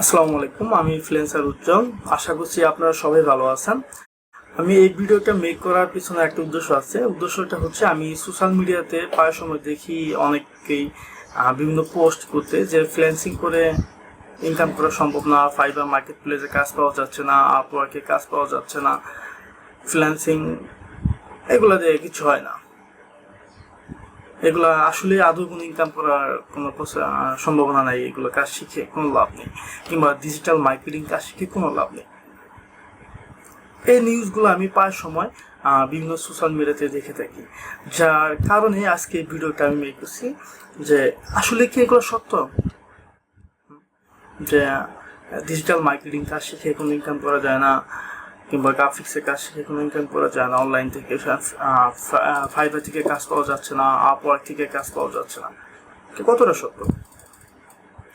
আসসালামু আলাইকুম, আমি ফ্লেন্সার উজ্জ্বল। আশা করছি আপনারা সবাই ভালো আছেন। আমি এই ভিডিওটা মেক করার পিছনে একটা উদ্দেশ্য আছে। উদ্দেশ্যটা হচ্ছে, আমি সোশ্যাল মিডিয়াতে প্রায় সময় দেখি অনেককেই বিভিন্ন পোস্ট করতে যে ফ্রিল্যান্সিং করে ইনকাম করা সম্ভব না ফাইবার মার্কেট প্লেসে কাজ পাওয়া যাচ্ছে না আপওয়ার্কে কাজ পাওয়া যাচ্ছে না ফ্রিল্যান্সিং এগুলো দিয়ে কিছু হয় না। এগুলা আসলে আদৌ কোনো ইনকাম করার কোনো সম্ভাবনা নাই, এগুলো কাজ শিখে কোনো লাভ নেই। কিংবা ডিজিটাল মার্কেটিং কাজ শিখে কোনো লাভ নেই। এই নিউজগুলো আমি পাওয়ার সময় বিভিন্ন সোশ্যাল মিডিয়াতে দেখে থাকি। যার কারণে আজকে ভিডিওটা আমি মেক করছি যে আসলে কি এগুলো সত্য? যে ডিজিটাল মার্কেটিং কাজ শিখে কোনো ইনকাম করা যায় না। কিংবা গ্রাফিক্সের কাজ শিখে কোনো ইনকাম করা যায় না অনলাইন থেকে ফাইবার থেকে কাজ পাওয়া যাচ্ছে না আপওয়ার্ক থেকে কাজ পাওয়া যাচ্ছে না। কতটা সত্য?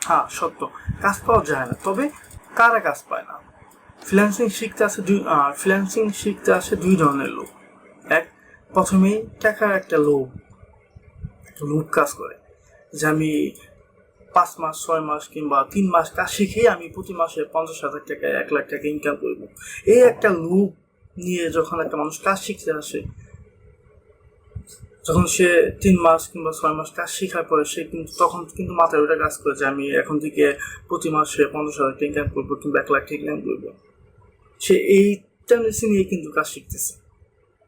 হ্যাঁ সত্য। কাজ পাওয়া যায় না। তবে কারা কাজ পায় না? ফ্রিল্যান্সিং শিখতে আসে দুই ফ্রিল্যান্সিং শিখতে আসে দুই ধরনের লোক। এক, প্রথমেই টাকার একটা লোভ। লোভ কাজ করে। যে আমি পাঁচ মাস, ছয় মাস কিংবা তিন মাস কাজ শিখেই আমি প্রতি মাসে পঞ্চাশ হাজার টাকা, এক লাখ টাকা ইনকাম করব। এই একটা লুপ নিয়ে যখন একটা মানুষ কাজ শিখতে আসে, যখন সে তিন মাস কিংবা ছয় মাস কাজ শেখার পরে সে কিন্তু তখন কিন্তু মাথায় ওটা কাজ করে যে আমি এখন থেকে প্রতি মাসে পঞ্চাশ হাজার টাকা ইনকাম করব কিংবা এক লাখ টাকা ইনকাম করব। সে এই টেন্ডেন্সি নিয়ে কিন্তু কাজ শিখতেছে।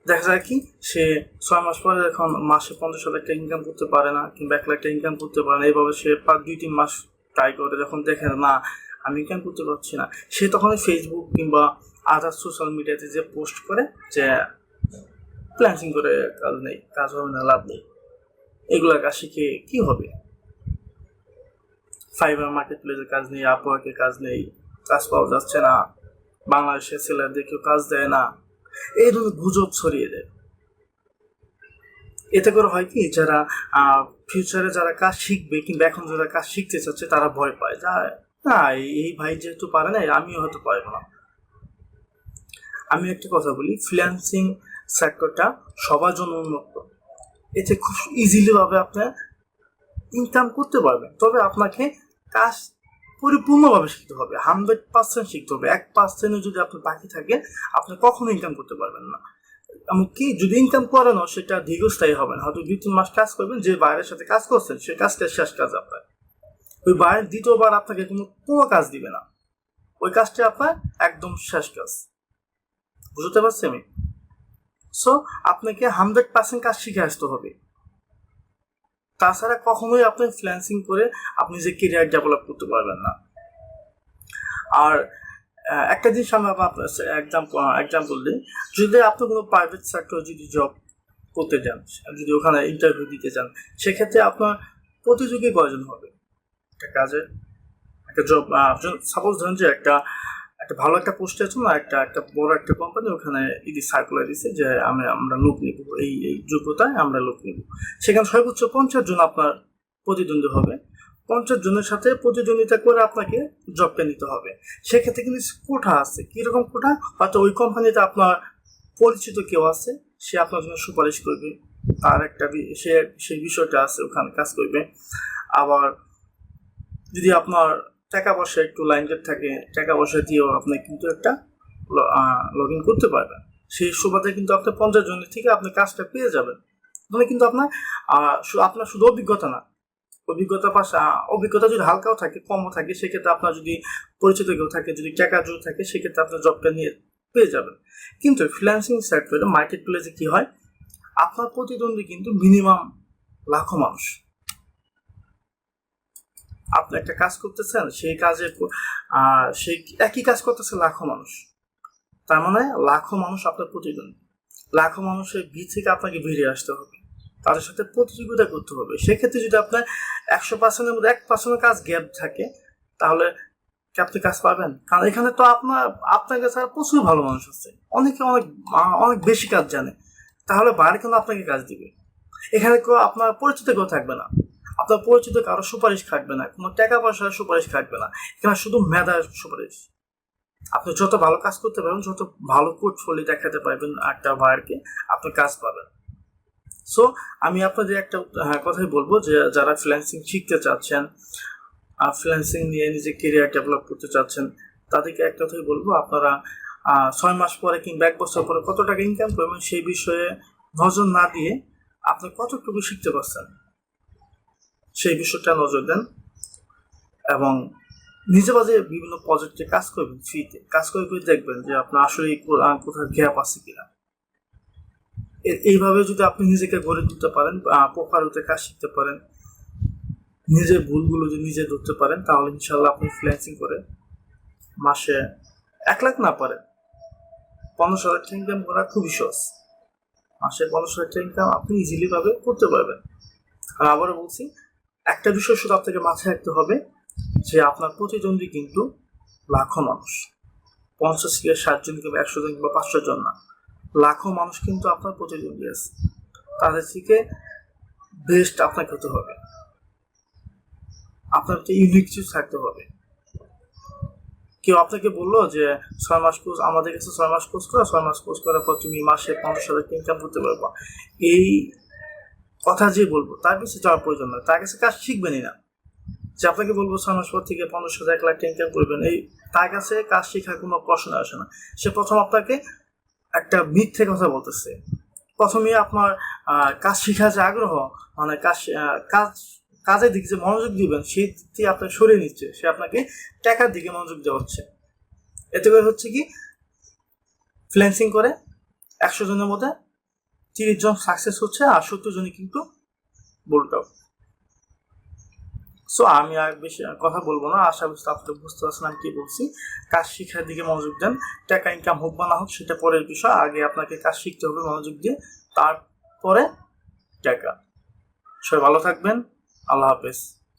দেখা যায় কি, সে ছয় মাস পরে এখন মাসে পঞ্চাশ হাজার টাকা ইনকাম করতে পারে না কিংবা এক লাখ টাকা ইনকাম করতে পারে না। এইভাবে সে পাঁচ, দুই, তিন মাস ট্রাই করে যখন দেখে না, আমি ইনকাম করতে পারছি না। সে তখন ফেসবুক কিংবা আদার সোশ্যাল মিডিয়াতে যে পোস্ট করে যে প্ল্যানিং করে কাজ নেই, কাজ হবে না, লাভ নেই। এগুলা কাজ শিখে কি হবে? ফাইবার মার্কেট প্লেসের কাজ নেই আপওয়ার্কের কাজ নেই, কাজ পাওয়া যাচ্ছে না। বাংলাদেশের ছেলেদের কেউ কাজ দেয় না। এই ধরনের গুজব ছড়িয়ে দেয়। এতে করে হয় কি, যারা ফিউচারে যারা কাজ শিখবে কিংবা এখন যারা কাজ শিখতে চাচ্ছে, তারা ভয় পায় যা, না, এই- ভাই যেহেতু পারে না আমিও হয়তো পারব না। আমি একটা কথা বলি ফ্রিল্যান্সিং সেক্টরটা সবার জন্য উন্মুক্ত। এতে খুব ইজিলি ভাবে আপনার ইনকাম করতে পারবেন। তবে আপনাকে কাজ পরিপূর্ণভাবে শিখতে হবে হান্ড্রেড পার্সেন্ট শিখতে হবে। এক পার্সেন্টও যদি আপনার বাকি থাকে আপনি কখনো ইনকাম করতে পারবেন না। এমনকি যদি ইনকাম করেনও সেটা দীর্ঘস্থায়ী হবে না। হয়তো দুই তিন মাস কাজ করবেন, যে বাইরের সাথে কাজ করছেন, সে কাজটা শেষ কাজ আপনার। ওই বাইরের দ্বিতীয়বার আপনাকে কোনো কোনো কাজ দিবে না। ওই কাজটা আপনার একদম শেষ কাজ। বুঝতে পারছি আমি সো আপনাকে হান্ড্রেড পার্সেন্ট কাজ শিখে আসতে হবে। তাছাড়া কখনোই আপনি ফ্রিল্যান্সিং করে আপনি যে কেরিয়ার ডেভেলপ করতে পারবেন না। আর একটা জিনিস আমি এক্সাম্পল দিই। যদি আপনি কোনো প্রাইভেট সেক্টর যদি জব করতে যান, যদি ওখানে ইন্টারভিউ দিতে যান, সেক্ষেত্রে আপনার প্রতিযোগী কয়জন হবে? একটা কাজে, একটা জব সাপোজ ধরুন যে একটা একটা ভালো একটা পোস্টে আছে না, একটা একটা বড় একটা কোম্পানি ওখানে ইদি সার্কুলার দিছে যে আমি আমরা লোক নিব। এই এই যোগ্যতায় আমরা লোক নিব। সেখানে সর্বোচ্চ পঞ্চাশ জন আপনার প্রতিদ্বন্দ্বী হবে। পঞ্চাশ জনের সাথে প্রতিদ্বন্দ্বিতা করে আপনাকে জবটা নিতে হবে। সেক্ষেত্রে কিন্তু কোঠা আছে। কীরকম কোঠা হয়তো ওই কোম্পানিতে আপনার পরিচিত কেউ আছে, সে আপনার জন্য সুপারিশ করবে। তার একটা সে সেই বিষয়টা আছে, ওখানে কাজ করবে। আবার যদি আপনার টাকা পয়সা একটু লাইনজেট থাকে, টাকা পয়সা দিয়েও আপনি কিন্তু একটা লগ ইন করতে পারবেন। সেই সুবাদে কিন্তু আপনি পঞ্চাশ জনের থেকে আপনি কাজটা পেয়ে যাবেন। মানে কিন্তু আপনার আপনার শুধু অভিজ্ঞতা না। অভিজ্ঞতা পাশা অভিজ্ঞতা যদি হালকাও থাকে, কমও থাকে, সেক্ষেত্রে আপনার যদি পরিচিত কেউ থাকে, যদি টাকা জোর থাকে, সেক্ষেত্রে আপনার জবটা নিয়ে পেয়ে যাবেন। কিন্তু ফ্রিল্যান্সিং সেক্টরে মার্কেট প্লেসে কী হয়? আপনার প্রতিদ্বন্দ্বী কিন্তু মিনিমাম লাখো মানুষ। আপনি একটা কাজ করতেছেন, সেই কাজে সেই একই কাজ করতেছে লাখো মানুষ। তার মানে লাখো মানুষ আপনার প্রতিদ্বন্দ্বী। লাখো মানুষের ভিড় থেকে আপনাকে বেরিয়ে আসতে হবে। তাদের সাথে প্রতিযোগিতা করতে হবে। সেক্ষেত্রে যদি আপনার একশো পার্সেন্টের মধ্যে এক পার্সেন্টের কাজ গ্যাপ থাকে, তাহলে কি আপনি কাজ পাবেন? কারণ এখানে তো আপনার আপনার কাছে আর প্রচুর ভালো মানুষ আছে। অনেকে অনেক অনেক বেশি কাজ জানে। তাহলে বাইরে কিন্তু আপনাকে কাজ দিবে? এখানে কেউ আপনার পরিচিত কেউ থাকবে না। আপনার পরিচিত কারও সুপারিশ থাকবে না কোনো টাকা পয়সার সুপারিশ থাকবে না। এখানে শুধু মেধার সুপারিশ। আপনি যত ভালো কাজ করতে পারবেন যত ভালো পোর্টফোলিও দেখাতে পারবেন একটা বায়ারকে আপনি কাজ পাবেন। সো আমি আপনাদের একটা হ্যাঁ, কথাই বলব যে যারা ফ্রিল্যান্সিং শিখতে চাচ্ছেন ফ্রিল্যান্সিং নিয়ে নিজে কেরিয়ার ডেভেলপ করতে চাচ্ছেন তাদেরকে একটা কথাই বলব আপনারা ছয় মাস পরে কিংবা এক বছর পরে কত টাকা ইনকাম করবেন সেই বিষয়ে নজর না দিয়ে আপনি কতটুকু শিখতে পারছেন? সেই বিষয়টা নজর দেন এবং নিজে বাজে বিভিন্ন প্রজেক্টে কাজ করবেন ফ্রিতে কাজ করে করে দেখবেন যে আপনার আসলে কোথাও গ্যাপ আছে কিনা। এইভাবে যদি আপনি নিজেকে গড়ে তুলতে পারেন প্রপার হতে কাজ শিখতে পারেন, নিজের ভুলগুলো যদি নিজে ধরতে পারেন, তাহলে ইনশাল্লাহ আপনি ফ্রিল্যান্সিং করে মাসে এক লাখ না পারেন। পঞ্চাশ হাজার টাকা ইনকাম করা খুবই সহজ। মাসে পঞ্চাশ হাজার টাকা ইনকাম আপনি ইজিলি ভাবে করতে পারবেন। আর আবারও বলছি একটা বিষয় শুধু আপনাকে মাথায় রাখতে হবে যে আপনার প্রতিদ্বন্দ্বী কিন্তু লাখো মানুষ। পঞ্চাশ থেকে ষাট জন কিংবা একশো জন কিংবা পাঁচশো জন না। লাখো মানুষ কিন্তু আপনার প্রতিদ্বন্দ্বী আছে। তাদের থেকে বেস্ট আপনাকে হতে হবে। আপনার একটা ইউনিক কিছু থাকতে হবে। কেউ আপনাকে বলল যে, ছয় মাস কোর্স আমাদের কাছে ছয় মাস কোর্স করো, ছয় মাস কোর্স করার পর তুমি মাসে পঞ্চাশ হাজার ইনকাম করতে পারবা। এই কথা যে বলব, তার কাছে যাওয়ার প্রয়োজন নয়। তার কাছে কাজ শিখবেনই না। যে আপনাকে বলব ছয় মাস পর থেকে হাজার এক লাখ ইনকাম করবেন। এই তার কাছে কাজ শেখার কোনো প্রশ্ন আসে না। সে প্রথম আপনাকে একটা মিথ্যে কথা বলতেছে। প্রথমে আপনার কাজ শেখার যে আগ্রহ মানে কাজ কাজ, কাজের দিকে যে মনোযোগ দিবেন, সেই দিক থেকে আপনার সরিয়ে নিচ্ছে। সে আপনাকে টাকার দিকে মনোযোগ দেওয়া হচ্ছে এতে করে হচ্ছে কি? ফ্রিল্যান্সিং করে একশো জনের মধ্যে তিরিশ জন সাকসেস হচ্ছে আর সত্তর জনই কিন্তু বোল্ট সো আমি আর বেশি কথা বলব না, আশা করছি আপনি বুঝতে পারছেন আমি কি বলছি। কাজ শিক্ষার দিকে মনোযোগ দেন, টাকা ইনকাম হোক বা না হোক, সেটা পরের বিষয়। আগে আপনাকে কাজ শিখতে হবে মনোযোগ দিয়ে, তারপরে টাকা। সবাই ভালো থাকবেন, আল্লাহ হাফেজ।